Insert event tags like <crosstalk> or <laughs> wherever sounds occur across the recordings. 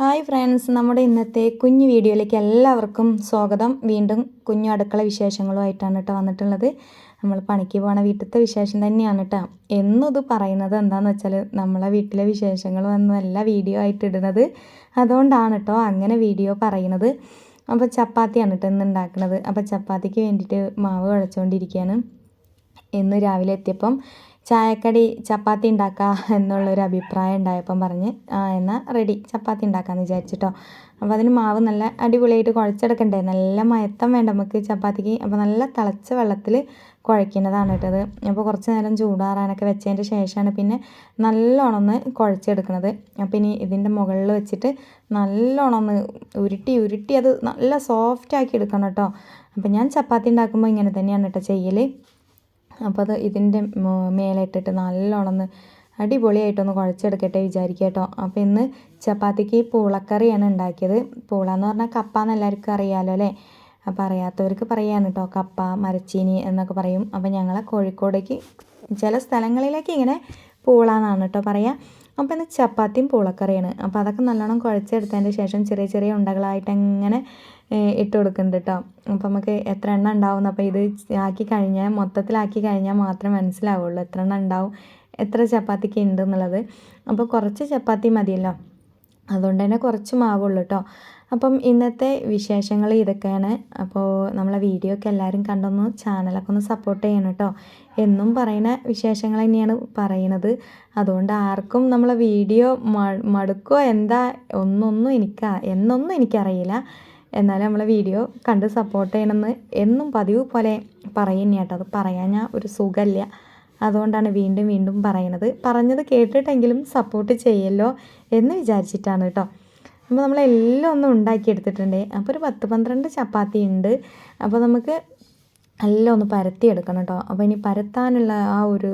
Hi friends നമ്മുടെ ഇന്നത്തെ കുഞ്ഞു വീഡിയോയിലേക്ക് എല്ലാവർക്കും സ്വാഗതം. വീണ്ടും കുഞ്ഞു അടുക്കള വിശേഷങ്ങളുമായിട്ടാണ് കേട്ടോ വന്നിട്ടുള്ളത്. നമ്മൾ പണിക്ക് പോണ വീട്ടിലത്തെ വിശേഷം തന്നെയാണ് കേട്ടോ എന്നും ഇത് പറയുന്നത് എന്താണെന്ന് വെച്ചാൽ നമ്മളെ വീട്ടിലെ വിശേഷങ്ങൾ വിശേഷങ്ങളൊന്നുമല്ല വീഡിയോ ആയിട്ട് ഇടുന്നത് അതുകൊണ്ടാണ് കേട്ടോ അങ്ങനെ വീഡിയോ പറയുന്നത്. അപ്പോൾ ചപ്പാത്തിയാണ് കേട്ടോ ഇന്ന് ഉണ്ടാക്കുന്നത് അപ്പോൾ ചപ്പാത്തിക്ക് വേണ്ടിയിട്ട് മാവ് കുഴച്ചുകൊണ്ടിരിക്കുകയാണ് ഇന്ന് രാവിലെ എത്തിയപ്പം ചായക്കടി ചപ്പാത്തി ഉണ്ടാക്കുക എന്നുള്ളൊരു അഭിപ്രായം ഉണ്ടായപ്പം പറഞ്ഞ് എന്നാൽ റെഡി ചപ്പാത്തി ഉണ്ടാക്കാമെന്ന് വിചാരിച്ചിട്ടോ. അപ്പോൾ അതിന് മാവ് നല്ല അടിപൊളിയായിട്ട് കുഴച്ചെടുക്കണ്ടേ? നല്ല മയത്തം വേണ്ട നമുക്ക് ചപ്പാത്തിക്ക്. അപ്പോൾ നല്ല തിളച്ച വെള്ളത്തിൽ കുഴയ്ക്കുന്നതാണ് കേട്ടത് അപ്പോൾ കുറച്ച് നേരം ചൂടാറാനൊക്കെ വെച്ചതിന്റെ ശേഷമാണ് പിന്നെ നല്ലോണം ഒന്ന് കുഴച്ചെടുക്കുന്നത് അപ്പോൾ ഇനി ഇതിന്റെ മുകളിൽ വെച്ചിട്ട് നല്ലോണം ഒന്ന് ഉരുട്ടി ഉരുട്ടി അത് നല്ല സോഫ്റ്റ് ആക്കി എടുക്കണം കേട്ടോ. അപ്പോൾ ഞാൻ ചപ്പാത്തി ഉണ്ടാക്കുമ്പോൾ ഇങ്ങനെ തന്നെയാണ് കേട്ടോ ചെയ്യൽ അപ്പോൾ അത് ഇതിന്റെ മേലിട്ടിട്ട് നല്ലോണം ഒന്ന് അടിപൊളിയായിട്ടൊന്ന് കുഴച്ചെടുക്കട്ടെ വിചാരിക്കുക കേട്ടോ അപ്പോൾ ഇന്ന് ചപ്പാത്തിക്ക് പൂളക്കറിയാണ് ഉണ്ടാക്കിയത്. പൂള എന്ന് പറഞ്ഞാൽ കപ്പ എന്ന് എല്ലാവർക്കും അറിയാമല്ലോ അല്ലേ? അപ്പോൾ അറിയാത്തവർക്ക് പറയാന്ന് കേട്ടോ കപ്പ മരച്ചീനി എന്നൊക്കെ പറയും. അപ്പോൾ ഞങ്ങളെ കോഴിക്കോടേക്ക് ചില സ്ഥലങ്ങളിലേക്ക് ഇങ്ങനെ പൂള എന്നാണ് കേട്ടോ പറയുക അപ്പോൾ ഇന്ന് ചപ്പാത്തിയും പൂളക്കറിയാണ്. അപ്പോൾ അതൊക്കെ നല്ലോണം കുഴച്ചെടുത്തതിന്റെ ശേഷം ചെറിയ ചെറിയ ഉണ്ടകളായിട്ട് അങ്ങനെ ഇട്ട് കൊടുക്കുന്നുണ്ട് കേട്ടോ അപ്പോൾ നമുക്ക് എത്ര എണ്ണ ഉണ്ടാവും അപ്പോൾ ഇത് ആക്കി കഴിഞ്ഞാൽ മൊത്തത്തിലാക്കി കഴിഞ്ഞാൽ മാത്രം മനസ്സിലാവുള്ളൂ എത്ര എണ്ണം ഉണ്ടാവും എത്ര ചപ്പാത്തിക്ക് ഉണ്ട് എന്നുള്ളത്. അപ്പോൾ കുറച്ച് ചപ്പാത്തി മതിയല്ലോ. അതുകൊണ്ട് തന്നെ കുറച്ച് മാവുള്ളൂ കേട്ടോ അപ്പം ഇന്നത്തെ വിശേഷങ്ങൾ ഇതൊക്കെയാണ്. അപ്പോൾ നമ്മളെ വീഡിയോ ഒക്കെ എല്ലാവരും കണ്ടൊന്ന് ചാനലൊക്കെ ഒന്ന് സപ്പോർട്ട് ചെയ്യണം കേട്ടോ എന്നും പറയുന്ന വിശേഷങ്ങൾ തന്നെയാണ് പറയുന്നത്. അതുകൊണ്ട് ആർക്കും നമ്മളെ വീഡിയോ മടുക്കോ എന്താ ഒന്നൊന്നും എനിക്ക് എന്നൊന്നും എനിക്കറിയില്ല. എന്നാലും നമ്മളെ വീഡിയോ കണ്ട് സപ്പോർട്ട് ചെയ്യണമെന്ന് എന്നും പതിവ് പോലെ പറയുന്ന കേട്ടോ അത് പറയാൻ ഞാൻ ഒരു സുഖമില്ല. അതുകൊണ്ടാണ് വീണ്ടും വീണ്ടും പറയണത് പറഞ്ഞത് കേട്ടിട്ടെങ്കിലും സപ്പോർട്ട് ചെയ്യല്ലോ എന്ന് വിചാരിച്ചിട്ടാണ് കേട്ടോ അപ്പോൾ നമ്മളെല്ലാം ഒന്നും ഉണ്ടാക്കിയെടുത്തിട്ടുണ്ട്. അപ്പോൾ ഒരു പത്ത് പന്ത്രണ്ട് ചപ്പാത്തി ഉണ്ട്. അപ്പോൾ നമുക്ക് എല്ലാം ഒന്ന് പരത്തിയെടുക്കണം കേട്ടോ. അപ്പോൾ ഇനി പരത്താനുള്ള ആ ഒരു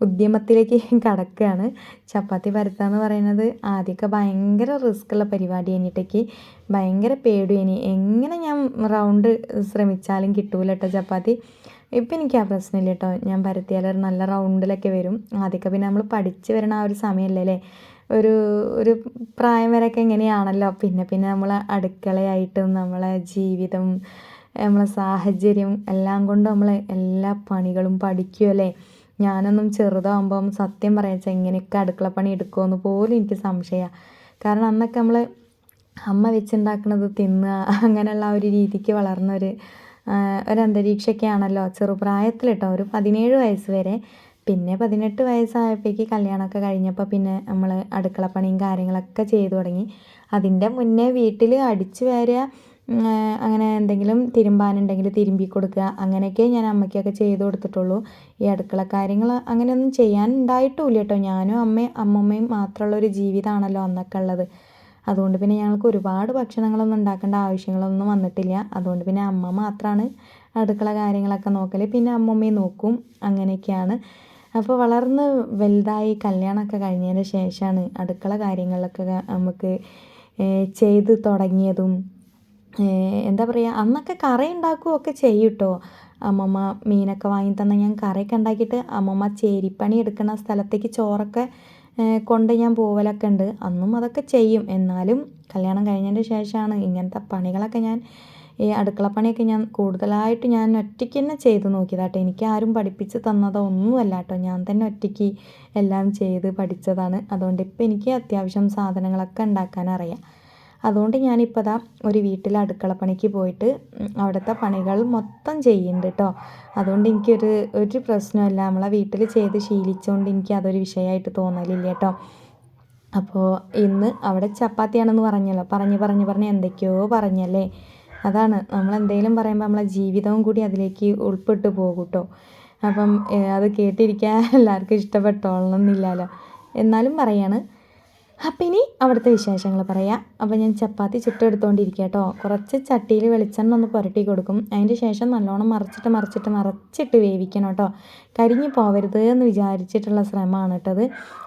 ഉദ്യമത്തിലേക്ക് <laughs> കടക്കുകയാണ്. ചപ്പാത്തി പരത്തുക പറയുന്നത് ആദ്യമൊക്കെ ഭയങ്കര റിസ്ക്കുള്ള പരിപാടി കഴിഞ്ഞിട്ടേക്ക് ഭയങ്കര പേടി എങ്ങനെ ഞാൻ റൗണ്ട് ശ്രമിച്ചാലും കിട്ടൂല കേട്ടോ ചപ്പാത്തി. ഇപ്പം എനിക്ക് ആ പ്രശ്നമില്ല കേട്ടോ. ഞാൻ പരത്തിയാൽ നല്ല റൗണ്ടിലൊക്കെ വരും. ആദ്യമൊക്കെ പിന്നെ നമ്മൾ പഠിച്ച് വരണ ആ ഒരു സമയമല്ലേ ഒരു ഒരു പ്രായം വരെയൊക്കെ എങ്ങനെയാണല്ലോ പിന്നെ പിന്നെ നമ്മളെ അടുക്കളയായിട്ടും നമ്മളെ ജീവിതം നമ്മളെ സാഹചര്യം എല്ലാം കൊണ്ട് നമ്മൾ എല്ലാ പണികളും പഠിക്കുമല്ലേ ഞാനൊന്നും ചെറുതാകുമ്പം സത്യം പറയാച്ചാൽ അടുക്കള പണി എടുക്കുമെന്ന് പോലും എനിക്ക് സംശയമാണ് കാരണം അന്നൊക്കെ നമ്മൾ അമ്മ വെച്ചുണ്ടാക്കുന്നത് തിന്നുക അങ്ങനെയുള്ള ഒരു രീതിക്ക് വളർന്നൊരു ഒരു ഒരു അന്തരീക്ഷമൊക്കെ ആണല്ലോ ചെറുപ്രായത്തിൽ കേട്ടോ ഒരു പതിനേഴ് വയസ്സ് വരെ പിന്നെ പതിനെട്ട് വയസ്സായപ്പോഴേക്ക് കല്യാണമൊക്കെ കഴിഞ്ഞപ്പോൾ പിന്നെ നമ്മൾ അടുക്കളപ്പണിയും കാര്യങ്ങളൊക്കെ ചെയ്തു തുടങ്ങി. അതിന്റെ മുന്നേ വീട്ടിൽ അടിച്ചു വാരുക അങ്ങനെ എന്തെങ്കിലും തിരുമ്പാനുണ്ടെങ്കിൽ തിരുമ്പി കൊടുക്കുക അങ്ങനെയൊക്കെ ഞാൻ അമ്മയ്ക്കൊക്കെ ചെയ്തു കൊടുത്തിട്ടുള്ളൂ. ഈ അടുക്കള കാര്യങ്ങൾ അങ്ങനെയൊന്നും ചെയ്യാൻ ഉണ്ടായിട്ടുമില്ല കേട്ടോ. ഞാനും അമ്മയും അമ്മമ്മയും മാത്രമുള്ള ഒരു ജീവിതമാണല്ലോ അന്നൊക്കെ ഉള്ളത്. അതുകൊണ്ട് പിന്നെ ഞങ്ങൾക്ക് ഒരുപാട് ഭക്ഷണങ്ങളൊന്നും ഉണ്ടാക്കേണ്ട ആവശ്യങ്ങളൊന്നും വന്നിട്ടില്ല. അതുകൊണ്ട് പിന്നെ അമ്മ മാത്രമാണ് അടുക്കള കാര്യങ്ങളൊക്കെ നോക്കൽ പിന്നെ അമ്മമ്മയും നോക്കും അങ്ങനെയൊക്കെയാണ്. അപ്പോൾ വളർന്ന് വലുതായി കല്യാണമൊക്കെ കഴിഞ്ഞതിന് ശേഷമാണ് അടുക്കള കാര്യങ്ങളിലൊക്കെ നമുക്ക് ചെയ്ത് തുടങ്ങിയതും എന്താ പറയുക അന്നൊക്കെ കറി ഉണ്ടാക്കുകയൊക്കെ ചെയ്യും കേട്ടോ അമ്മമ്മ മീനൊക്കെ വാങ്ങി തന്ന ഞാൻ കറിയൊക്കെ ഉണ്ടാക്കിയിട്ട് അമ്മമ്മ ചേരിപ്പണി എടുക്കുന്ന സ്ഥലത്തേക്ക് ചോറൊക്കെ കൊണ്ട് ഞാൻ പോവലൊക്കെ ഉണ്ട്. അന്നും അതൊക്കെ ചെയ്യും. എന്നാലും കല്യാണം കഴിഞ്ഞതിന്റെ ശേഷമാണ് ഇങ്ങനത്തെ പണികളൊക്കെ ഞാൻ ഈ അടുക്കളപ്പണിയൊക്കെ ഞാൻ കൂടുതലായിട്ട് ഞാൻ ഒറ്റയ്ക്ക് തന്നെ ചെയ്ത് നോക്കിയതാട്ടോ. എനിക്ക് ആരും പഠിപ്പിച്ച് തന്നതോ ഒന്നുമല്ല കേട്ടോ. ഞാൻ തന്നെ ഒറ്റയ്ക്ക് എല്ലാം ചെയ്ത് പഠിച്ചതാണ്. അതുകൊണ്ട് ഇപ്പം എനിക്ക് അത്യാവശ്യം സാധനങ്ങളൊക്കെ ഉണ്ടാക്കാൻ അറിയാം. അതുകൊണ്ട് ഞാനിപ്പോൾ ദാ ഒരു വീട്ടിൽ അടുക്കളപ്പണിക്ക് പോയിട്ട് അവിടുത്തെ പണികൾ മൊത്തം ചെയ്യുന്നുണ്ട് കേട്ടോ. അതുകൊണ്ട് എനിക്കൊരു ഒരു പ്രശ്നമില്ല നമ്മളെ വീട്ടിൽ ചെയ്ത് ശീലിച്ചുകൊണ്ട് എനിക്ക് അതൊരു വിഷയമായിട്ട് തോന്നലില്ല കേട്ടോ. അപ്പോൾ ഇന്ന് അവിടെ ചപ്പാത്തിയാണെന്ന് പറഞ്ഞല്ലോ. പറഞ്ഞ് പറഞ്ഞ് പറഞ്ഞ് എന്തൊക്കെയോ പറഞ്ഞല്ലേ? അതാണ്. നമ്മൾ എന്തെങ്കിലും പറയുമ്പോൾ നമ്മളെ ജീവിതവും കൂടി അതിലേക്ക് ഉൾപ്പെട്ടു പോകും കേട്ടോ അപ്പം അത് കേട്ടിരിക്കാൻ <laughs> എല്ലാവർക്കും ഇഷ്ടപ്പെട്ടോളണം എന്നില്ലല്ലോ എന്നാലും പറയാണ് അപ്പം ഇനി അവിടുത്തെ വിശേഷങ്ങൾ പറയാം. അപ്പോൾ ഞാൻ ചപ്പാത്തി ചുട്ടെടുത്തുകൊണ്ടിരിക്കുക കേട്ടോ കുറച്ച് ചട്ടിയിൽ വെളിച്ചെണ്ണ ഒന്ന് പുരട്ടി കൊടുക്കും. അതിന്റെ ശേഷം നല്ലോണം മറിച്ചിട്ട് മറിച്ചിട്ട് മറച്ചിട്ട് വേവിക്കണം കേട്ടോ കരിഞ്ഞു പോവരുത് എന്ന് വിചാരിച്ചിട്ടുള്ള ശ്രമമാണ് കേട്ടത്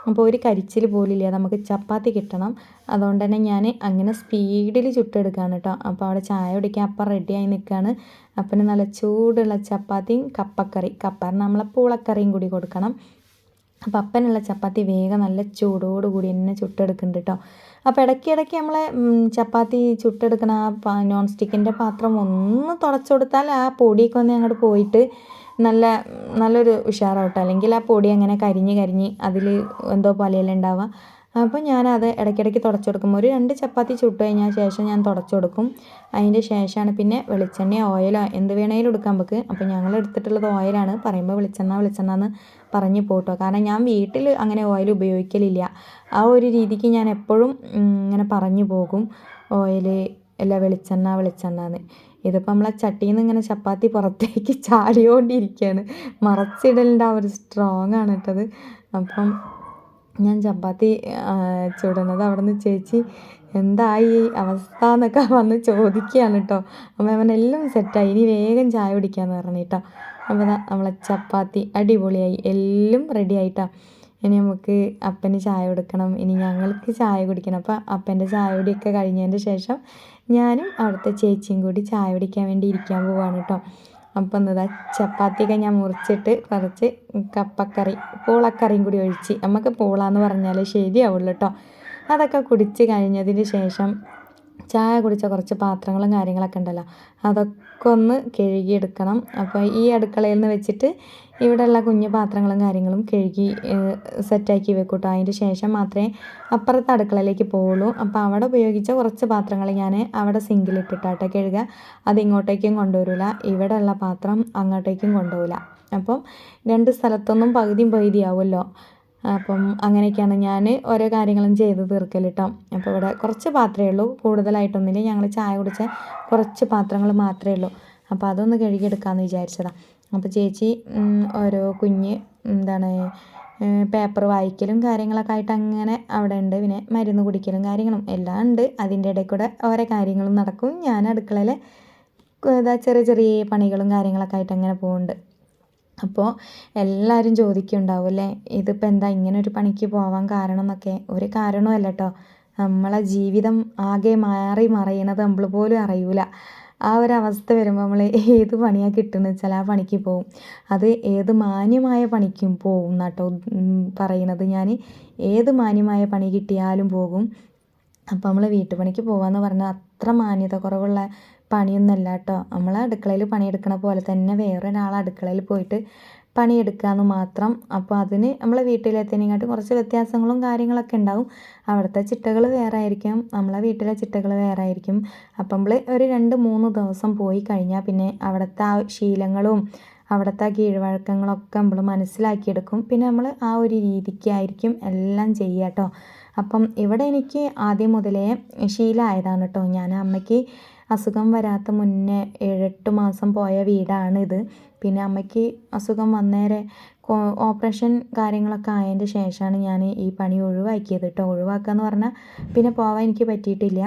അപ്പോൾ ഒരു കരിച്ചിൽ പോലില്ല നമുക്ക് ചപ്പാത്തി കിട്ടണം. അതുകൊണ്ട് തന്നെ ഞാൻ അങ്ങനെ സ്പീഡിൽ ചുട്ടെടുക്കുകയാണ് കേട്ടോ അപ്പോൾ അവിടെ ചായ കുടിക്കാൻ അപ്പം റെഡിയായി നിൽക്കുകയാണ് അപ്പം നല്ല ചൂടുള്ള ചപ്പാത്തിയും കപ്പക്കറി. കപ്പറിന് നമ്മളെ പൂളക്കറിയും കൂടി കൊടുക്കണം. അപ്പം അപ്പനുള്ള ചപ്പാത്തി വേഗം നല്ല ചൂടോടുകൂടി എന്നെ ചുട്ടെടുക്കുന്നുണ്ട് കേട്ടോ അപ്പോൾ ഇടയ്ക്കിടയ്ക്ക് നമ്മളെ ഉം, ചപ്പാത്തി ചുട്ടെടുക്കണ ആ നോൺ സ്റ്റിക്കിന്റെ പാത്രം ഒന്ന് തുടച്ചു കൊടുത്താൽ ആ പൊടിയൊക്കെ ഒന്ന് അങ്ങോട്ട് പോയിട്ട് നല്ല നല്ലൊരു ഉഷാറാവട്ടെ. അല്ലെങ്കിൽ ആ പൊടി അങ്ങനെ കരിഞ്ഞ് കരിഞ്ഞ് അതിൽ എന്തോ പോലെയല്ല ഉണ്ടാവുക. അപ്പോൾ ഞാനത് ഇടയ്ക്കിടയ്ക്ക് തുടച്ചു കൊടുക്കും ഒരു രണ്ട് ചപ്പാത്തി ചുട്ട് കഴിഞ്ഞാൽ ശേഷം ഞാൻ തുടച്ചു കൊടുക്കും അതിന്റെ ശേഷമാണ് പിന്നെ വെളിച്ചെണ്ണ ഓയിലോ എന്ത് വേണേലും എടുക്കാൻ നമുക്ക്. അപ്പോൾ ഞങ്ങൾ എടുത്തിട്ടുള്ളത് ഓയിലാണ് പറയുമ്പോൾ വെളിച്ചെണ്ണ വെളിച്ചെണ്ണ എന്ന് പറഞ്ഞു പോട്ടോ. കാരണം ഞാൻ വീട്ടിൽ അങ്ങനെ ഓയിൽ ഉപയോഗിക്കലില്ല. ആ ഒരു രീതിക്ക് ഞാൻ എപ്പോഴും ഇങ്ങനെ പറഞ്ഞു പോകും. ഓയിൽ അല്ല വെളിച്ചെണ്ണ വെളിച്ചെണ്ണ എന്ന്. ഇതിപ്പോൾ നമ്മളെ ചട്ടിയിൽ നിന്ന് ഇങ്ങനെ ചപ്പാത്തി പുറത്തേക്ക് ചാടിയോണ്ടിരിക്കുകയാണ് മറച്ചിടലിന്റെ ആ ഒരു സ്ട്രോങ് ആണ് കേട്ടത്. അപ്പം ഞാൻ ചപ്പാത്തി ചുടുന്നത് അവിടെ നിന്ന് ചേച്ചി എന്തായി അവസ്ഥ എന്നൊക്കെ വന്ന് ചോദിക്കുകയാണ് കേട്ടോ. അപ്പോൾ അവൻ എല്ലാം സെറ്റായി ഇനി വേഗം ചായ കുടിക്കാമെന്ന് പറഞ്ഞു കേട്ടോ. അപ്പോൾ നമ്മളെ ചപ്പാത്തി അടിപൊളിയായി. എല്ലാം റെഡി ആയിട്ടാ. ഇനി നമുക്ക് അപ്പന് ചായ കൊടുക്കണം. ഇനി ഞങ്ങൾക്ക് ചായ കുടിക്കണം. അപ്പോൾ അപ്പന്റെ ചായ കുടിയൊക്കെ കഴിഞ്ഞതിന്റെ ശേഷം ഞാനും അവിടുത്തെ ചേച്ചിയും കൂടി ചായ കുടിക്കാൻ വേണ്ടി ഇരിക്കാൻ പോവാണ് കേട്ടോ. അപ്പം എന്താ ചപ്പാത്തിയൊക്കെ ഞാൻ മുറിച്ചിട്ട് കുറച്ച് കപ്പക്കറി പൂളക്കറിയും കൂടി ഒഴിച്ച്. നമുക്ക് പൂളാന്ന് പറഞ്ഞാൽ ശരിയാവുള്ളൂ കേട്ടോ അതൊക്കെ കുടിച്ച് കഴിഞ്ഞതിന് ശേഷം ചായ കുടിച്ച കുറച്ച് പാത്രങ്ങളും കാര്യങ്ങളൊക്കെ ഉണ്ടല്ലോ അതൊക്കെ ഒന്ന് കഴുകിയെടുക്കണം. അപ്പോൾ ഈ അടുക്കളയിൽ നിന്ന് വെച്ചിട്ട് ഇവിടെയുള്ള കുഞ്ഞു പാത്രങ്ങളും കാര്യങ്ങളും കഴുകി സെറ്റാക്കി വെക്കും കേട്ടോ അതിന്റെ ശേഷം മാത്രമേ അപ്പുറത്തെ അടുക്കളയിലേക്ക് പോവുള്ളൂ. അപ്പോൾ അവിടെ ഉപയോഗിച്ച കുറച്ച് പാത്രങ്ങൾ ഞാൻ അവിടെ സിങ്കിലിട്ടിട്ടാട്ടെ കഴുകുക. അത് ഇങ്ങോട്ടേക്കും കൊണ്ടുവരില്ല ഇവിടെ ഉള്ള പാത്രം അങ്ങോട്ടേക്കും കൊണ്ടുപോകില്ല അപ്പം രണ്ട് സ്ഥലത്തൊന്നും പകുതിയും പകുതിയാവുമല്ലോ. അപ്പം അങ്ങനെയൊക്കെയാണ് ഞാൻ ഓരോ കാര്യങ്ങളും ചെയ്ത് തീർക്കൽ കേട്ടോ അപ്പോൾ ഇവിടെ കുറച്ച് പാത്രമേ ഉള്ളൂ. കൂടുതലായിട്ടൊന്നുമില്ല. ഞങ്ങൾ ചായ കുടിച്ച കുറച്ച് പാത്രങ്ങൾ മാത്രമേ ഉള്ളൂ. അപ്പോൾ അതൊന്ന് കഴുകിയെടുക്കാമെന്ന് വിചാരിച്ചതാണ് അപ്പോൾ ചേച്ചി ഓരോ കുഞ്ഞ് എന്താണ് പേപ്പർ വായിക്കലും കാര്യങ്ങളൊക്കെ ആയിട്ട് അങ്ങനെ അവിടെ ഉണ്ട്. പിന്നെ മരുന്ന് കുടിക്കലും കാര്യങ്ങളും എല്ലാം ഉണ്ട്. അതിന്റെ ഇടയിൽ കൂടെ ഓരോ കാര്യങ്ങളും നടക്കും. ഞാൻ അടുക്കളയിൽ ഇതാ ചെറിയ ചെറിയ പണികളും കാര്യങ്ങളൊക്കെ ആയിട്ട് അങ്ങനെ പോകുന്നുണ്ട് അപ്പോൾ എല്ലാവരും ചോദിക്കുന്നുണ്ടാവും അല്ലേ? ഇതിപ്പോൾ എന്താ ഇങ്ങനെ ഒരു പണിക്ക് പോവാൻ കാരണം എന്നൊക്കെ. ഒരു കാരണവുമല്ല കേട്ടോ നമ്മളെ ജീവിതം ആകെ മാറി മറയണത് നമ്മൾ പോലും അറിയൂല. ആ ഒരു അവസ്ഥ വരുമ്പോൾ നമ്മൾ ഏത് പണിയാണ് കിട്ടുന്നത് വെച്ചാൽ ആ പണിക്ക് പോവും. അത് ഏത് മാന്യമായ പണിക്കും പോവും എന്നാട്ടോ പറയുന്നത്. ഞാൻ ഏത് മാന്യമായ പണി കിട്ടിയാലും പോകും. അപ്പോൾ നമ്മൾ വീട്ടുപണിക്ക് പോകാമെന്ന് പറഞ്ഞാൽ അത്ര മാന്യത കുറവുള്ള പണിയൊന്നുമല്ല കേട്ടോ നമ്മൾ അടുക്കളയിൽ പണിയെടുക്കണ പോലെ തന്നെ വേറൊരാൾ അടുക്കളയിൽ പോയിട്ട് പണിയെടുക്കാമെന്ന് മാത്രം. അപ്പോൾ അതിന് നമ്മളെ വീട്ടിലെത്തിനെങ്കാട്ടും കുറച്ച് വ്യത്യാസങ്ങളും കാര്യങ്ങളൊക്കെ ഉണ്ടാവും. അവിടുത്തെ ചിട്ടകൾ വേറെ ആയിരിക്കും നമ്മളെ വീട്ടിലെ ചിട്ടകൾ വേറെ ആയിരിക്കും അപ്പം നമ്മൾ ഒരു രണ്ട് മൂന്ന് ദിവസം പോയി കഴിഞ്ഞാൽ പിന്നെ അവിടുത്തെ ആ ശീലങ്ങളും അവിടുത്തെ കീഴ്വഴക്കങ്ങളൊക്കെ നമ്മൾ മനസ്സിലാക്കിയെടുക്കും. പിന്നെ നമ്മൾ ആ ഒരു രീതിക്കായിരിക്കും എല്ലാം ചെയ്യുക കേട്ടോ. അപ്പം ഇവിടെ എനിക്ക് ആദ്യം മുതലേ ശീലമായതാണ് കേട്ടോ. ഞാൻ അമ്മയ്ക്ക് അസുഖം വരാത്ത മുന്നേ ഏഴെട്ട് മാസം പോയ വീടാണിത്. പിന്നെ അമ്മയ്ക്ക് അസുഖം വന്നേരെ ഓപ്പറേഷൻ കാര്യങ്ങളൊക്കെ ആയതിന്റെ ശേഷമാണ് ഞാൻ ഈ പണി ഒഴിവാക്കിയത് കേട്ടോ ഒഴിവാക്കുക എന്ന് പറഞ്ഞാൽ പിന്നെ പോവാൻ എനിക്ക് പറ്റിയിട്ടില്ല.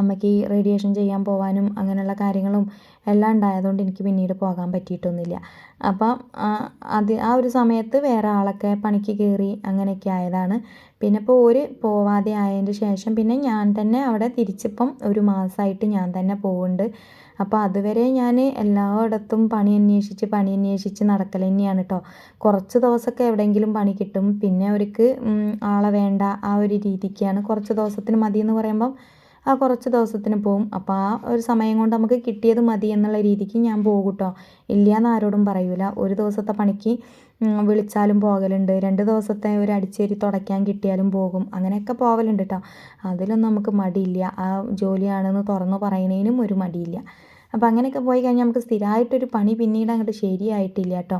അമ്മയ്ക്ക് റേഡിയേഷൻ ചെയ്യാൻ പോകാനും അങ്ങനെയുള്ള കാര്യങ്ങളും എല്ലാം ഉണ്ടായതുകൊണ്ട് എനിക്ക് പിന്നീട് പോകാൻ പറ്റിയിട്ടൊന്നുമില്ല. അപ്പം അത് ആ ഒരു സമയത്ത് വേറെ ആളൊക്കെ പണിക്ക് കയറി അങ്ങനെയൊക്കെ ആയതാണ്. പിന്നെ ഇപ്പോൾ ഒരു പോവാതെ ആയതിന്റെ ശേഷം പിന്നെ ഞാൻ തന്നെ അവിടെ തിരിച്ചിപ്പം ഒരു മാസമായിട്ട് ഞാൻ തന്നെ പോകുന്നുണ്ട് അപ്പോൾ അതുവരെ ഞാൻ എല്ലായിടത്തും പണി അന്വേഷിച്ച് പണി അന്വേഷിച്ച് നടക്കൽ തന്നെയാണ് കേട്ടോ കുറച്ച് ദിവസമൊക്കെ എവിടെയെങ്കിലും പണി കിട്ടും. പിന്നെ അവർക്ക് ആളെ വേണ്ട ആ ഒരു രീതിക്കാണ് കുറച്ച് ദിവസത്തിന് മതി എന്ന് പറയുമ്പം ആ കുറച്ച് ദിവസത്തിന് പോവും. അപ്പോൾ ആ ഒരു സമയം കൊണ്ട് നമുക്ക് കിട്ടിയത് മതി എന്നുള്ള രീതിക്ക് ഞാൻ പോകും കേട്ടോ ഇല്ലയെന്ന് ആരോടും പറയൂല. ഒരു ദിവസത്തെ പണിക്ക് വിളിച്ചാലും പോകലുണ്ട്. രണ്ട് ദിവസത്തെ ഒരു അടിച്ചേരി തുടയ്ക്കാൻ കിട്ടിയാലും പോകും. അങ്ങനെയൊക്കെ പോകലുണ്ട് കേട്ടോ അതിലൊന്നും നമുക്ക് മടിയില്ല. ആ ജോലിയാണെന്ന് തുറന്നു പറയുന്നതിനും ഒരു മടിയില്ല. അപ്പോൾ അങ്ങനെയൊക്കെ പോയി കഴിഞ്ഞാൽ നമുക്ക് സ്ഥിരമായിട്ടൊരു പണി പിന്നീട് അങ്ങോട്ട് ശരിയായിട്ടില്ല കേട്ടോ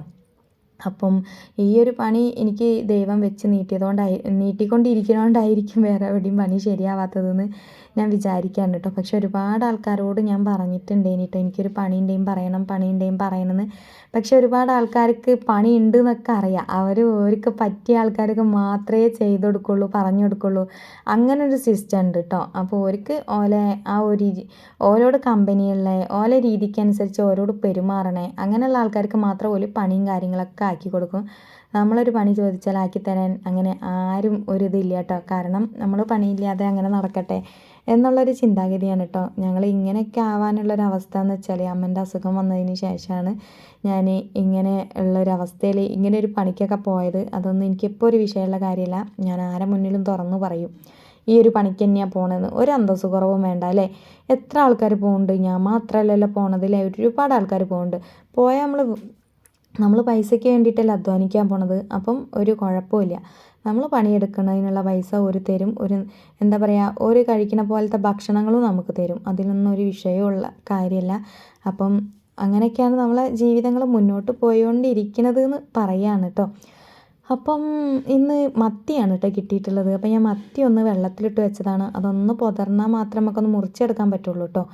അപ്പം ഈ ഒരു പണി എനിക്ക് ദൈവം വെച്ച് നീട്ടിയതുകൊണ്ടായി നീട്ടിക്കൊണ്ടിരിക്കുന്നതുകൊണ്ടായിരിക്കും വേറെ എവിടെയും പണി ശരിയാവാത്തതെന്ന് ഞാൻ വിചാരിക്കാറുണ്ട് കേട്ടോ. പക്ഷെ ഒരുപാട് ആൾക്കാരോട് ഞാൻ പറഞ്ഞിട്ടുണ്ട് കേട്ടോ എനിക്കൊരു പണിയുണ്ടെയും പറയണം പണിയുണ്ടെയും പറയണമെന്ന്. പക്ഷെ ഒരുപാട് ആൾക്കാർക്ക് പണി ഉണ്ട് എന്നൊക്കെ അറിയാം. അവർ അവർക്ക് പറ്റിയ ആൾക്കാർക്ക് മാത്രമേ ചെയ്തു കൊടുക്കുള്ളൂ പറഞ്ഞു കൊടുക്കുള്ളൂ. അങ്ങനെ ഒരു സിസ്റ്റം ഉണ്ട് കേട്ടോ. അപ്പോൾ ഓർക്ക് ഓലെ ആ ഒരു ഓരോട് കമ്പനികളിലെ ഓലെ രീതിക്കനുസരിച്ച് ഓരോട് പെരുമാറണേ. അങ്ങനെയുള്ള ആൾക്കാർക്ക് മാത്രം ഒരു പണിയും കാര്യങ്ങളൊക്കെ ആക്കി കൊടുക്കും. നമ്മളൊരു പണി ചോദിച്ചാൽ ആക്കി തരാൻ അങ്ങനെ ആരും ഒരു കേട്ടോ. കാരണം നമ്മൾ പണിയില്ലാതെ അങ്ങനെ നടക്കട്ടെ എന്നുള്ളൊരു ചിന്താഗതിയാണ് കേട്ടോ. ഞങ്ങൾ ഇങ്ങനെയൊക്കെ ആവാനുള്ളൊരു അവസ്ഥ എന്ന് വെച്ചാൽ അമ്മന്റെ അസുഖം വന്നതിന് ശേഷമാണ് ഞാൻ ഇങ്ങനെ ഉള്ളൊരവസ്ഥയിൽ ഇങ്ങനെ ഒരു പണിക്കൊക്കെ പോയത്. അതൊന്നും എനിക്കിപ്പോൾ ഒരു വിഷയമുള്ള കാര്യമല്ല. ഞാൻ ആരെ മുന്നിലും തുറന്നു പറയും. ഈ ഒരു പണിക്ക് തന്നെയാണ് പോണതെന്ന് ഒരു അന്തസ്സ് കുറവും വേണ്ട അല്ലേ? എത്ര ആൾക്കാർ പോകുന്നുണ്ട് ഞാൻ മാത്രമല്ലല്ലോ പോണതില്ലേ ഒരുപാട് ആൾക്കാർ പോകുന്നുണ്ട് പോയാൽ നമ്മൾ നമ്മൾ പൈസയ്ക്ക് വേണ്ടിയിട്ടല്ല അധ്വാനിക്കാൻ പോണത്? അപ്പം ഒരു കുഴപ്പമില്ല. നമ്മൾ പണിയെടുക്കുന്നതിനുള്ള പൈസ ഒരു തരും. ഒരു എന്താ പറയുക ഒരു കഴിക്കുന്ന പോലത്തെ ഭക്ഷണങ്ങളും നമുക്ക് തരും. അതിലൊന്നും ഒരു വിഷയമുള്ള കാര്യമല്ല. അപ്പം അങ്ങനെയൊക്കെയാണ് നമ്മളെ ജീവിതങ്ങൾ മുന്നോട്ട് പോയിക്കൊണ്ടിരിക്കുന്നത് എന്ന് പറയുകയാണ് കേട്ടോ അപ്പം ഇന്ന് മത്തിയാണ് കേട്ടോ കിട്ടിയിട്ടുള്ളത്. അപ്പം ഞാൻ മത്തി ഒന്ന് വെള്ളത്തിലിട്ട് വെച്ചതാണ്. അതൊന്ന് പുതർന്നാൽ മാത്രം നമുക്കൊന്ന് മുറിച്ചെടുക്കാൻ പറ്റുള്ളൂ കേട്ടോ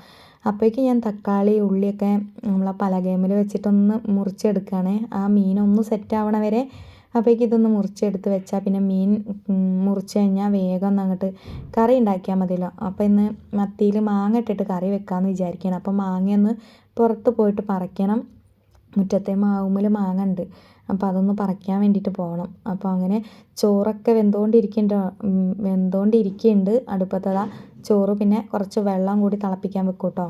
അപ്പോഴേക്ക് ഞാൻ തക്കാളി ഉള്ളിയൊക്കെ നമ്മളെ പലകേമിൽ വെച്ചിട്ടൊന്ന് മുറിച്ചെടുക്കുകയാണ്. ആ മീനൊന്ന് സെറ്റ് ആവണ വരെ അപ്പോഴേക്കും ഇതൊന്ന് മുറിച്ചെടുത്ത് വെച്ചാൽ പിന്നെ മീൻ മുറിച്ച് കഴിഞ്ഞാൽ വേഗം ഒന്ന് അങ്ങോട്ട് കറി ഉണ്ടാക്കിയാൽ മതിയല്ലോ. അപ്പോൾ ഇന്ന് മത്തിയിൽ മാങ്ങ ഇട്ടിട്ട് കറി വെക്കാമെന്ന് വിചാരിക്കുകയാണ്. അപ്പോൾ മാങ്ങയൊന്ന് പുറത്ത് പോയിട്ട് പറിക്കണം. മുറ്റത്തെ മാവുമ്മൽ മാങ്ങ ഉണ്ട് അപ്പോൾ അതൊന്ന് പറിക്കാൻ വേണ്ടിയിട്ട് പോകണം അപ്പോൾ അങ്ങനെ ചോറൊക്കെ വെന്തുകൊണ്ടിരിക്കേണ്ട വെന്തുകൊണ്ടിരിക്കുന്നുണ്ട് അടുപ്പത്തതാ ചോറ് പിന്നെ കുറച്ച് വെള്ളം കൂടി തിളപ്പിക്കാൻ വെക്കും കേട്ടോ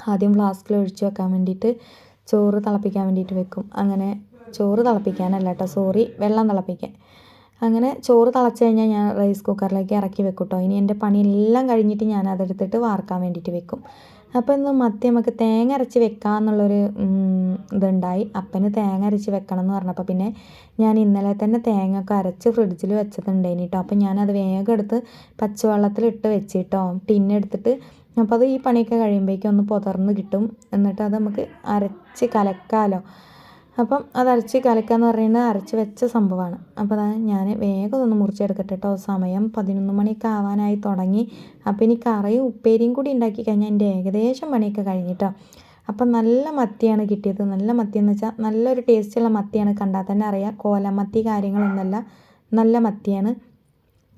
ആദ്യം ഫ്ലാസ്കിൽ ഒഴിച്ച് വെക്കാൻ വേണ്ടിയിട്ട് ചോറ് തിളപ്പിക്കാൻ വേണ്ടിയിട്ട് വെക്കും. അങ്ങനെ ചോറ് തിളപ്പിക്കാനല്ല കേട്ടോ സോറി വെള്ളം തിളപ്പിക്കാൻ. അങ്ങനെ ചോറ് തിളച്ച് കഴിഞ്ഞാൽ ഞാൻ റൈസ് കുക്കറിലേക്ക് ഇറക്കി വെക്കും കേട്ടോ ഇനി എന്റെ പണിയെല്ലാം കഴിഞ്ഞിട്ട് ഞാൻ അതെടുത്തിട്ട് വാർക്കാൻ വേണ്ടിയിട്ട് വെക്കും. അപ്പോൾ ഇന്ന് മത്തി നമുക്ക് തേങ്ങ അരച്ച് വെക്കാമെന്നുള്ളൊരു ഇതുണ്ടായി. അപ്പന് തേങ്ങ അരച്ച് വെക്കണം എന്ന് പറഞ്ഞപ്പോൾ പിന്നെ ഞാൻ ഇന്നലെ തന്നെ തേങ്ങ ഒക്കെ അരച്ച് ഫ്രിഡ്ജിൽ വെച്ചതുണ്ടായിന് കേട്ടോ അപ്പോൾ ഞാനത് വേഗം എടുത്ത് പച്ചവെള്ളത്തിലിട്ട് വെച്ചിട്ടോ ടിന്നെടുത്തിട്ട് അപ്പോൾ അത് ഈ പണിയൊക്കെ കഴിയുമ്പോഴേക്കും ഒന്ന് പുതർന്ന് കിട്ടും. എന്നിട്ട് അത് നമുക്ക് അരച്ച് കലക്കാമല്ലോ അപ്പം അത് അരച്ച് കലക്കുക കലക്കാന്ന് പറയുന്നത് അരച്ച് വെച്ച സംഭവമാണ്. അപ്പോൾ അതാ ഞാൻ വേഗം ഒന്ന് മുറിച്ചെടുക്കട്ടെ കേട്ടോ സമയം പതിനൊന്ന് മണിയൊക്കെ ആവാനായി തുടങ്ങി. അപ്പോൾ ഇനി കറിയും ഉപ്പേരിയും കൂടി ഉണ്ടാക്കി കഴിഞ്ഞാൽ എന്റെ ഏകദേശം പണിയൊക്കെ കഴിഞ്ഞിട്ടോ. അപ്പം നല്ല മത്തിയാണ് കിട്ടിയത്. നല്ല മത്തി എന്ന് വെച്ചാൽ നല്ലൊരു ടേസ്റ്റുള്ള മത്തിയാണ്. കണ്ടാൽ തന്നെ അറിയാം. കോലമത്തി കാര്യങ്ങളൊന്നുമല്ല നല്ല മത്തിയാണ്.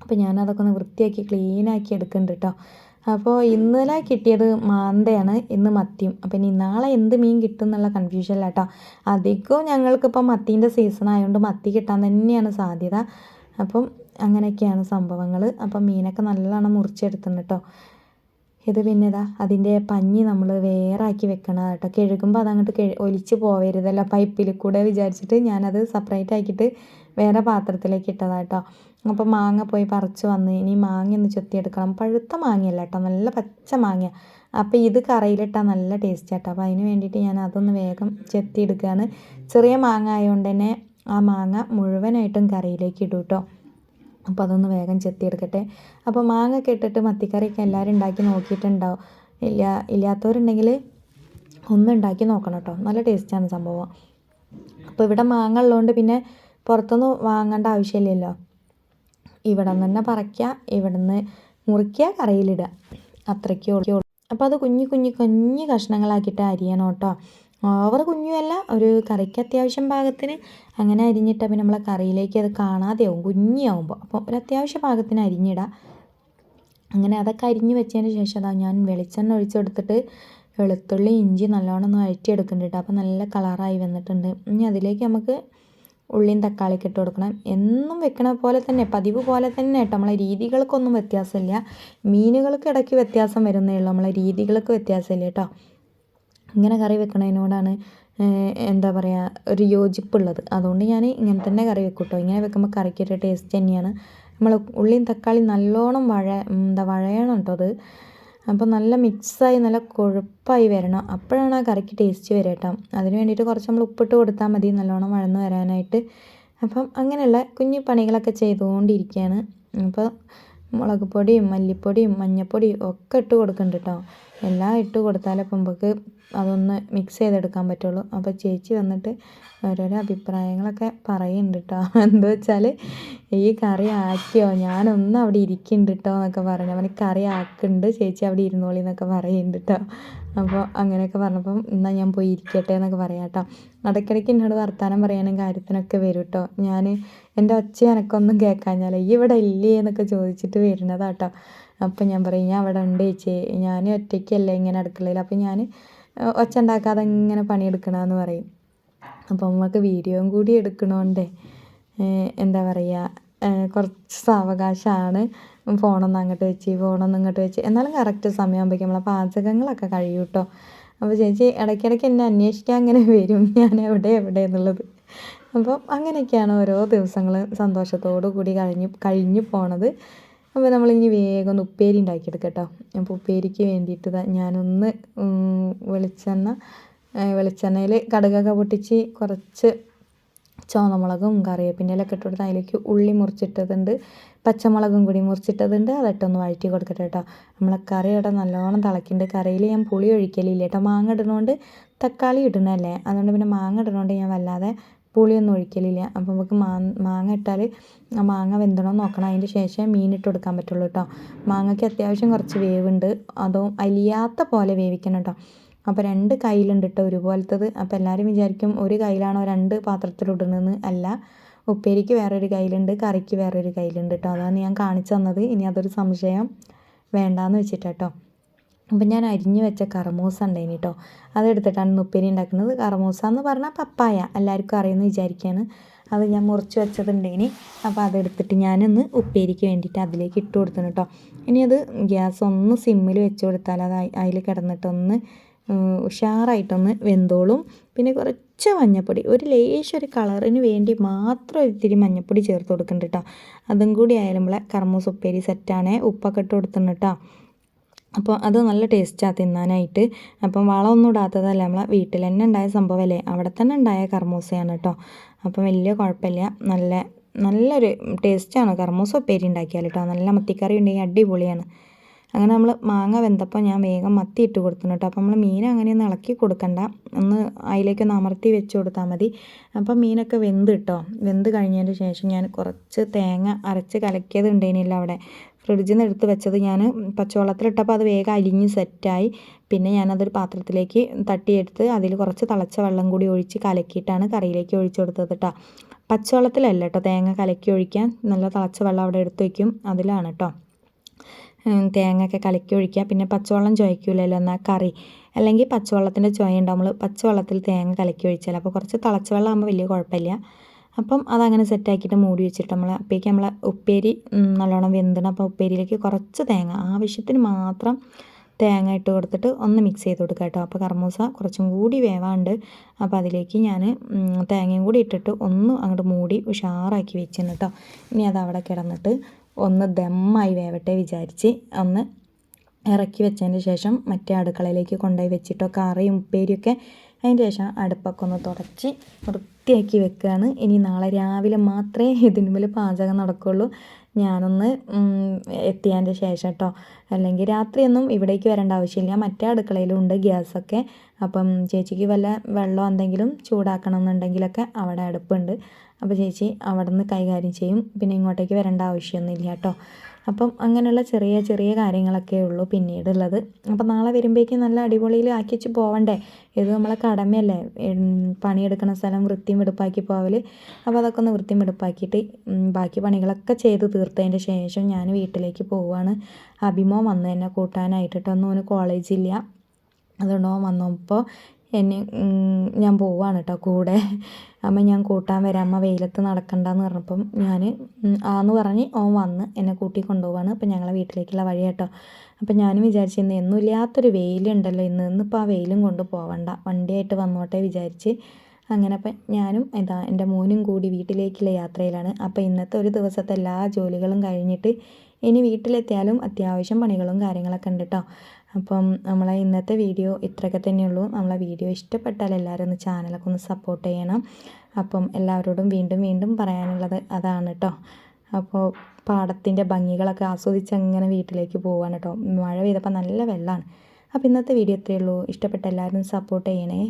അപ്പോൾ ഞാനതൊക്കെ ഒന്ന് വൃത്തിയാക്കി ക്ലീനാക്കി എടുക്കുന്നുണ്ട് കേട്ടോ അപ്പോൾ ഇന്നലെ കിട്ടിയത് മാന്തയാണ് ഇന്ന് മത്തിയും. അപ്പോൾ ഇനി നാളെ എന്ത് മീൻ കിട്ടും എന്നുള്ള കൺഫ്യൂഷനിലാട്ടോ അധികവും ഞങ്ങൾക്കിപ്പം മത്തീന്റെ സീസൺ ആയതുകൊണ്ട് മത്തി കിട്ടാൻ തന്നെയാണ് സാധ്യത. അപ്പം അങ്ങനെയൊക്കെയാണ് സംഭവങ്ങൾ അപ്പം മീനൊക്കെ നല്ലോണം മുറിച്ചെടുത്തുന്നു കേട്ടോ ഇത് പിന്നെ ഇതാ അതിന്റെ പഞ്ഞി നമ്മൾ വേറാക്കി വെക്കണം കേട്ടോ കഴുകുമ്പോൾ അതങ്ങോട്ട് കഴു ഒലിച്ച് പോവരുതല്ലോ. പൈപ്പിൽ കൂടെ വിചാരിച്ചിട്ട് ഞാനത് സെപ്പറേറ്റ് ആക്കിയിട്ട് വേറെ പാത്രത്തിലേക്ക് ഇട്ടതാട്ടോ അപ്പോൾ മാങ്ങ പോയി പറിച്ച് വന്ന് ഇനി മാങ്ങ ഒന്ന് ചെത്തിയെടുക്കണം. പഴുത്ത മാങ്ങയല്ല കേട്ടോ നല്ല പച്ച മാങ്ങ അപ്പോൾ ഇത് കറിയിലിട്ടാൽ നല്ല ടേസ്റ്റ് കേട്ടോ അപ്പോൾ അതിന് വേണ്ടിയിട്ട് ഞാൻ അതൊന്ന് വേഗം ചെത്തിയെടുക്കുകയാണ് ചെറിയ മാങ്ങ ആയതുകൊണ്ട് തന്നെ ആ മാങ്ങ മുഴുവനായിട്ടും കറിയിലേക്ക് ഇടും കേട്ടോ. അപ്പോൾ അതൊന്ന് വേഗം ചെത്തിയെടുക്കട്ടെ. അപ്പോൾ മാങ്ങ കെട്ടിട്ട് മത്തിക്കറിയൊക്കെ എല്ലാവരും ഉണ്ടാക്കി നോക്കിയിട്ടുണ്ടാവും. ഇല്ല ഇല്ലാത്തവരുണ്ടെങ്കിൽ ഒന്ന് ഉണ്ടാക്കി നോക്കണം കേട്ടോ. നല്ല ടേസ്റ്റാണ് സംഭവം. അപ്പോൾ ഇവിടെ മാങ്ങ ഉള്ളതുകൊണ്ട് പിന്നെ പുറത്തുനിന്ന് വാങ്ങേണ്ട ആവശ്യമില്ലല്ലോ. ഇവിടെ നിന്ന് തന്നെ പറിക്കുക ഇവിടെ നിന്ന് മുറിക്കുക കറിയിലിടുക അത്രയ്ക്കേ അപ്പോൾ അത് കുഞ്ഞു കുഞ്ഞു കുഞ്ഞു കഷ്ണങ്ങളാക്കിയിട്ട് അരിയണം കേട്ടോ. ഓവർ കുഞ്ഞുമല്ല ഒരു കറിക്ക് അത്യാവശ്യം പാകത്തിന് അങ്ങനെ അരിഞ്ഞിട്ട് പിന്നെ നമ്മളെ കറിയിലേക്ക് അത് കാണാതെയാവും കുഞ്ഞിയാവുമ്പോൾ അപ്പോൾ ഒരു അത്യാവശ്യ പാകത്തിന് അരിഞ്ഞിടുക അങ്ങനെ അതൊക്കെ അരിഞ്ഞ് വെച്ചതിന് ശേഷം അതാ ഞാൻ വെളിച്ചെണ്ണ ഒഴിച്ചെടുത്തിട്ട് വെളുത്തുള്ളി ഇഞ്ചി നല്ലോണം ഒന്ന് വഴറ്റിയെടുക്കുന്നുണ്ട് അപ്പോൾ നല്ല കളറായി വന്നിട്ടുണ്ട്. ഇനി അതിലേക്ക് നമുക്ക് ഉള്ളിയും തക്കാളിയൊക്കെ ഇട്ട് കൊടുക്കണം. എന്നും വെക്കണ പോലെ തന്നെ പതിവ് പോലെ തന്നെ കേട്ടോ. നമ്മളെ രീതികൾക്കൊന്നും വ്യത്യാസമില്ല. മീനുകൾക്ക് ഇടയ്ക്ക് വ്യത്യാസം വരുന്നേ ഉള്ളൂ. നമ്മളെ രീതികൾക്ക് വ്യത്യാസമില്ല കേട്ടോ. ഇങ്ങനെ കറി വെക്കണതിനോടാണ് എന്താ പറയുക ഒരു യോജിപ്പുള്ളത്. അതുകൊണ്ട് ഞാൻ ഇങ്ങനെ തന്നെ കറി വെക്കും കേട്ടോ. ഇങ്ങനെ വെക്കുമ്പോൾ കറിക്ക് കറിക്കൊരു ടേസ്റ്റ് തന്നെയാണ്. നമ്മൾ ഉള്ളിയും തക്കാളിയും നല്ലോണം വഴ എന്താ വഴയണം കേട്ടോ അത്. അപ്പോൾ നല്ല മിക്സായി നല്ല കൊഴുപ്പായി വരണം. അപ്പോഴാണ് ആ കറിക്ക് ടേസ്റ്റ് വരിക കേട്ടോ. അതിന് വേണ്ടിയിട്ട് കുറച്ച് നമ്മൾ ഉപ്പിട്ട് കൊടുത്താൽ മതി നല്ലോണം വഴന്ന് വരാനായിട്ട്. അപ്പം അങ്ങനെയുള്ള കുഞ്ഞു പണികളൊക്കെ ചെയ്തുകൊണ്ടിരിക്കുകയാണ്. അപ്പോൾ മുളക് പൊടിയും മല്ലിപ്പൊടിയും മഞ്ഞൾപ്പൊടിയും ഒക്കെ ഇട്ട് കൊടുക്കുന്നുണ്ട് കേട്ടോ. എല്ലാം ഇട്ട് കൊടുത്താലേ നമുക്ക് അതൊന്ന് മിക്സ് ചെയ്തെടുക്കാൻ പറ്റുള്ളൂ. അപ്പോൾ ചേച്ചി വന്നിട്ട് ഓരോരോ അഭിപ്രായങ്ങളൊക്കെ പറയുന്നുണ്ട് കേട്ടോ <laughs> എന്താ വെച്ചാൽ ഈ കറി ആക്കിയോ? ഞാനൊന്നും അവിടെ ഇരിക്കുന്നുണ്ട് കേട്ടോ എന്നൊക്കെ പറഞ്ഞു. അവന് കറി ആക്കുന്നുണ്ട് ചേച്ചി അവിടെ ഇരുന്നോളി എന്നൊക്കെ പറയുന്നുണ്ട് കേട്ടോ അപ്പോൾ അങ്ങനെയൊക്കെ പറഞ്ഞപ്പം എന്നാൽ ഞാൻ പോയി ഇരിക്കട്ടെ എന്നൊക്കെ പറയാം കേട്ടോ ഇടയ്ക്കിടയ്ക്ക് എന്നോട് വർത്തമാനം പറയാനും കാര്യത്തിനൊക്കെ വരും കേട്ടോ ഞാൻ എന്റെ ഒച്ച എനക്കൊന്നും കേൾക്കാഞ്ഞാൽ ഈ ഇവിടെ ഇല്ലേ എന്നൊക്കെ ചോദിച്ചിട്ട് വരുന്നതാട്ടോ. അപ്പം ഞാൻ പറയും ഞാൻ അവിടെ ഉണ്ട് ചേച്ചി. ഞാൻ ഒറ്റയ്ക്കല്ലേ ഇങ്ങനെ അടുക്കളയിൽ അപ്പം ഞാൻ ഒച്ച ഉണ്ടാക്കാതെ ഇങ്ങനെ പണിയെടുക്കണമെന്ന് പറയും. അപ്പോൾ നമുക്ക് വീഡിയോയും കൂടി എടുക്കണോണ്ടേ എന്താ പറയുക കുറച്ച് സാവകാശമാണ് ഫോണൊന്ന് അങ്ങോട്ട് വെച്ച് ഫോണൊന്ന് ഇങ്ങോട്ട് വെച്ച്. എന്നാലും കറക്റ്റ് സമയമാകുമ്പോഴേക്കും നമ്മളെ പാചകങ്ങളൊക്കെ കഴിയും കേട്ടോ അപ്പോൾ ചേച്ചി ഇടയ്ക്കിടയ്ക്ക് എന്നെ അന്വേഷിക്കാൻ അങ്ങനെ വരും ഞാൻ എവിടെ എവിടെ എന്നുള്ളത്. അപ്പം അങ്ങനെയൊക്കെയാണ് ഓരോ ദിവസങ്ങൾ സന്തോഷത്തോടു കൂടി കഴിഞ്ഞു കഴിഞ്ഞു പോണത്. അപ്പോൾ നമ്മളിനി വേഗം ഒന്ന് ഉപ്പേരി ഉണ്ടാക്കിയെടുക്കാം കേട്ടോ അപ്പോൾ ഉപ്പേരിക്ക് വേണ്ടിയിട്ട് ഞാനൊന്ന് വെളിച്ചെണ്ണ വെളിച്ചെണ്ണയിൽ കടുകൊക്കെ പൊട്ടിച്ച് കുറച്ച് ചുവന്നമുളകും കറിവേപ്പിന്റെലൊക്കെ ഇട്ട് കൊടുത്ത് അതിലേക്ക് ഉള്ളി മുറിച്ചിട്ടതുണ്ട്. പച്ചമുളകും കൂടി മുറിച്ചിട്ടതുണ്ട്. അതിട്ടൊന്ന് വഴറ്റി കൊടുക്കട്ടെ കേട്ടോ നമ്മളെ കറി ഇവിടെ നല്ലോണം തിളക്കുന്നുണ്ട് കറിയിൽ ഞാൻ പുളി ഒഴിക്കലില്ല കേട്ടോ മാങ്ങ ഇടുന്നതുകൊണ്ട് തക്കാളി ഇടുന്നതല്ലേ അതുകൊണ്ട് പിന്നെ മാങ്ങ ഇടുന്നതുകൊണ്ട് ഞാൻ വല്ലാതെ പുളിയൊന്നും ഒഴിക്കലില്ല. അപ്പോൾ നമുക്ക് മാങ്ങ ഇട്ടാൽ ആ മാങ്ങ വെന്തണമെന്ന് നോക്കണം. അതിന്റെ ശേഷം മീൻ ഇട്ട് കൊടുക്കാൻ പറ്റുള്ളൂ കേട്ടോ മാങ്ങയ്ക്ക് അത്യാവശ്യം കുറച്ച് വേവുണ്ട്. അതോ അലിയാത്ത പോലെ വേവിക്കണം കേട്ടോ അപ്പോൾ രണ്ട് കയ്യിലുണ്ട് കേട്ടോ ഒരുപോലത്തത്. അപ്പോൾ എല്ലാവരും വിചാരിക്കും ഒരു കയ്യിലാണോ രണ്ട് പാത്രത്തിലിടുന്നതെന്ന് അല്ല. ഉപ്പേരിക്ക് വേറൊരു കയ്യിലുണ്ട് കറിക്ക് വേറൊരു കയ്യിലുണ്ട് കേട്ടോ അതാണ് ഞാൻ കാണിച്ചു തന്നത്. ഇനി അതൊരു സംശയം വേണ്ടാന്ന് വെച്ചിട്ടാട്ടോ അപ്പം ഞാൻ അരിഞ്ഞു വെച്ച കറമൂസ ഉണ്ടായിന് കേട്ടോ അതെടുത്തിട്ടാണ് ഉപ്പേരി ഉണ്ടാക്കുന്നത്. കറമൂസ എന്ന് പറഞ്ഞാൽ പപ്പായ. എല്ലാവർക്കും അറിയുമെന്ന് വിചാരിക്കുകയാണ് അത് ഞാൻ മുറിച്ച് വെച്ചതുണ്ടേനി അപ്പോൾ അതെടുത്തിട്ട് ഞാനൊന്ന് ഉപ്പേരിക്ക് വേണ്ടിയിട്ട് അതിലേക്ക് ഇട്ട് കൊടുത്തു കേട്ടോ ഇനി അത് ഗ്യാസ് ഒന്ന് സിമ്മിൽ വെച്ച് കൊടുത്താൽ അത് അതിൽ കിടന്നിട്ടൊന്ന് ഉഷാറായിട്ടൊന്ന് വെന്തോളും. പിന്നെ കുറച്ച് മഞ്ഞൾപ്പൊടി ഒരു ലേശം ഒരു കളറിന് വേണ്ടി മാത്രം ഒരിത്തിരി മഞ്ഞപ്പൊടി ചേർത്ത് കൊടുക്കുന്നുണ്ട് കേട്ടോ അതും കൂടി ആയാലും നമ്മളെ കർമ്മൂസ് ഉപ്പേരി സെറ്റാണേ ഉപ്പൊക്കെ ഇട്ട് കൊടുത്തിട്ടുണ്ട് കേട്ടോ അപ്പോൾ അത് നല്ല ടേസ്റ്റാണ് തിന്നാനായിട്ട്. അപ്പം വളമൊന്നും ഇടാത്തതല്ല നമ്മളെ വീട്ടിൽ തന്നെ ഉണ്ടായ സംഭവമല്ലേ? അവിടെ തന്നെ ഉണ്ടായ കർമൂസയാണ് കേട്ടോ അപ്പം വലിയ കുഴപ്പമില്ല. നല്ല നല്ലൊരു ടേസ്റ്റാണ് കർമൂസ ഉപ്പേരി ഉണ്ടാക്കിയാൽ കേട്ടോ നല്ല മത്തിക്കറി ഉണ്ടെങ്കിൽ അടിപൊളിയാണ്. അങ്ങനെ നമ്മൾ മാങ്ങ വെന്തപ്പോൾ ഞാൻ വേഗം മത്തി ഇട്ട് കൊടുത്തു കേട്ടോ. അപ്പോൾ നമ്മൾ മീൻ അങ്ങനെയൊന്നും ഇളക്കി കൊടുക്കണ്ട. ഒന്ന് അതിലേക്കൊന്ന് അമർത്തി വെച്ച് കൊടുത്താൽ മതി. അപ്പോൾ മീനൊക്കെ വെന്ത് കിട്ടോ. വെന്ത് കഴിഞ്ഞതിന് ശേഷം ഞാൻ കുറച്ച് തേങ്ങ അരച്ച് കലക്കിയത് ഉണ്ടായിരുന്നില്ല അവിടെ. ഫ്രിഡ്ജിൽ നിന്ന് എടുത്ത് വെച്ചത് ഞാൻ പച്ചവെള്ളത്തിലിട്ടപ്പോൾ അത് വേഗം അലിഞ്ഞ് സെറ്റായി. പിന്നെ ഞാനതൊരു പാത്രത്തിലേക്ക് തട്ടിയെടുത്ത് അതിൽ കുറച്ച് തിളച്ച വെള്ളം കൂടി ഒഴിച്ച് കലക്കിയിട്ടാണ് കറിയിലേക്ക് ഒഴിച്ചു കൊടുത്തത് കേട്ടോ. പച്ചവെള്ളത്തിലല്ല കേട്ടോ തേങ്ങ കലക്കി ഒഴിക്കാൻ. നല്ല തിളച്ച വെള്ളം അവിടെ എടുത്ത് വയ്ക്കും. അതിലാണ് കേട്ടോ. തേങ്ങയൊക്കെ കലക്കി ഒഴിക്കുക. പിന്നെ പച്ചവെള്ളം ചുവയ്ക്കില്ലല്ലോ എന്നാൽ കറി. അല്ലെങ്കിൽ പച്ചവെള്ളത്തിന്റെ ചുവ ഉണ്ടാവും നമ്മൾ പച്ചവെള്ളത്തിൽ തേങ്ങ കലക്കി ഒഴിച്ചാൽ. അപ്പോൾ കുറച്ച് തിളച്ച വെള്ളം ആകുമ്പോൾ വലിയ കുഴപ്പമില്ല. അപ്പം അതങ്ങനെ സെറ്റാക്കിയിട്ട് മൂടി വെച്ചിട്ട് നമ്മൾ അപ്പോഴേക്ക് നമ്മൾ ഉപ്പേരി നല്ലോണം വെന്തണം. അപ്പോൾ ഉപ്പേരിയിലേക്ക് കുറച്ച് തേങ്ങ. ആവശ്യത്തിന് മാത്രം തേങ്ങ ഇട്ട് കൊടുത്തിട്ട് ഒന്ന് മിക്സ് ചെയ്ത് കൊടുക്കുക കേട്ടോ. അപ്പോൾ കർമൂസ കുറച്ചും കൂടി വേവാണ്ട്. അപ്പോൾ അതിലേക്ക് ഞാൻ തേങ്ങയും കൂടി ഇട്ടിട്ട് ഒന്ന് അങ്ങോട്ട് മൂടി ഉഷാറാക്കി വെച്ചിരുന്നു കേട്ടോ. ഇനി അത് അവിടെ കിടന്നിട്ട് ഒന്ന് ദമ്മായി വേവട്ടെ വിചാരിച്ച് ഒന്ന് ഇറക്കി വെച്ചതിന് ശേഷം മറ്റേ അടുക്കളയിലേക്ക് കൊണ്ടുപോയി വെച്ചിട്ടോ കറിയും ഉപ്പേരിയൊക്കെ അതിന് ശേഷം അടുപ്പൊക്കെ ഒന്ന് തുടച്ച് വൃത്തിയാക്കി വെക്കുകയാണ്. ഇനി നാളെ രാവിലെ മാത്രമേ ഇതിന് മേൽ പാചകം നടക്കുകയുള്ളൂ. ഞാനൊന്ന് എത്തിയതിന്റെ ശേഷം കേട്ടോ. അല്ലെങ്കിൽ രാത്രിയൊന്നും ഇവിടേക്ക് വരേണ്ട ആവശ്യമില്ല. മറ്റേ അടുക്കളയിലും ഉണ്ട് ഗ്യാസൊക്കെ. അപ്പം ചേച്ചിക്ക് വല്ല വെള്ളം എന്തെങ്കിലും ചൂടാക്കണം എന്നുണ്ടെങ്കിലൊക്കെ അവിടെ അടുപ്പുണ്ട്. അപ്പോൾ ചേച്ചി അവിടെ നിന്ന് കൈകാര്യം ചെയ്യും. പിന്നെ ഇങ്ങോട്ടേക്ക് വരേണ്ട ആവശ്യമൊന്നുമില്ല കേട്ടോ. അപ്പം അങ്ങനെയുള്ള ചെറിയ ചെറിയ കാര്യങ്ങളൊക്കെ ഉള്ളൂ പിന്നീടുള്ളത്. അപ്പം നാളെ വരുമ്പോഴേക്കും നല്ല അടിപൊളിയിൽ ആക്കി വെച്ച് പോവണ്ടേ? ഇത് നമ്മളെ കടമയല്ലേ? പണിയെടുക്കുന്ന സ്ഥലം വൃത്തിയും വെടുപ്പാക്കി പോവൽ അപ്പോൾ അതൊക്കെ ഒന്ന് വൃത്തിയും വെടുപ്പാക്കിയിട്ട് ബാക്കി പണികളൊക്കെ ചെയ്ത് തീർത്തതിന്റെ ശേഷം ഞാൻ വീട്ടിലേക്ക് പോവുകയാണ്. അഭിമോ വന്ന് എന്നെ കൂട്ടാനായിട്ട് കേട്ടോ ഒന്നും ഓന് കോളേജില്ല. അതുകൊണ്ട് വന്നപ്പോൾ എന്നെ ഞാൻ പോവുകയാണ് കേട്ടോ കൂടെ. അമ്മ ഞാൻ കൂട്ടാൻ വരാം അമ്മ വെയിലത്ത് നടക്കണ്ടെന്ന് പറഞ്ഞപ്പം ഞാൻ ആന്ന് പറഞ്ഞ് ഓൻ വന്ന് എന്നെ കൂട്ടി കൊണ്ടുപോവാണ്. അപ്പം ഞങ്ങളെ വീട്ടിലേക്കുള്ള വഴി കേട്ടോ അപ്പം ഞാനും വിചാരിച്ചു ഇന്ന് എന്നും ഇല്ലാത്തൊരു വെയിലുണ്ടല്ലോ ഇന്ന്. ഇന്നിപ്പോൾ ആ വെയിലും കൊണ്ട് പോവണ്ട. വണ്ടിയായിട്ട് വന്നോട്ടെ വിചാരിച്ച് അങ്ങനെ അപ്പം ഞാനും എന്താ എന്റെ മോനും കൂടി വീട്ടിലേക്കുള്ള യാത്രയിലാണ്. അപ്പോൾ ഇന്നത്തെ ഒരു ദിവസത്തെ എല്ലാ ജോലികളും കഴിഞ്ഞിട്ട് ഇനി വീട്ടിലെത്തിയാലും അത്യാവശ്യം പണികളും കാര്യങ്ങളൊക്കെ ഉണ്ട് കേട്ടോ അപ്പം നമ്മളെ ഇന്നത്തെ വീഡിയോ ഇത്രയൊക്കെ തന്നെയുള്ളൂ നമ്മളെ വീഡിയോ ഇഷ്ടപ്പെട്ടാൽ എല്ലാവരും ഒന്ന് ചാനലൊക്കെ ഒന്ന് സപ്പോർട്ട് ചെയ്യണം. അപ്പം എല്ലാവരോടും വീണ്ടും വീണ്ടും പറയാനുള്ളത് അതാണ് കേട്ടോ അപ്പോൾ പാടത്തിന്റെ ഭംഗികളൊക്കെ ആസ്വദിച്ച് അങ്ങനെ വീട്ടിലേക്ക് പോവാണ് കേട്ടോ മഴ പെയ്തപ്പോൾ നല്ല വെള്ളമാണ് അപ്പോൾ ഇന്നത്തെ വീഡിയോ ഇത്രയേ ഉള്ളൂ. ഇഷ്ടപ്പെട്ട എല്ലാവരും സപ്പോർട്ട് ചെയ്യണേ.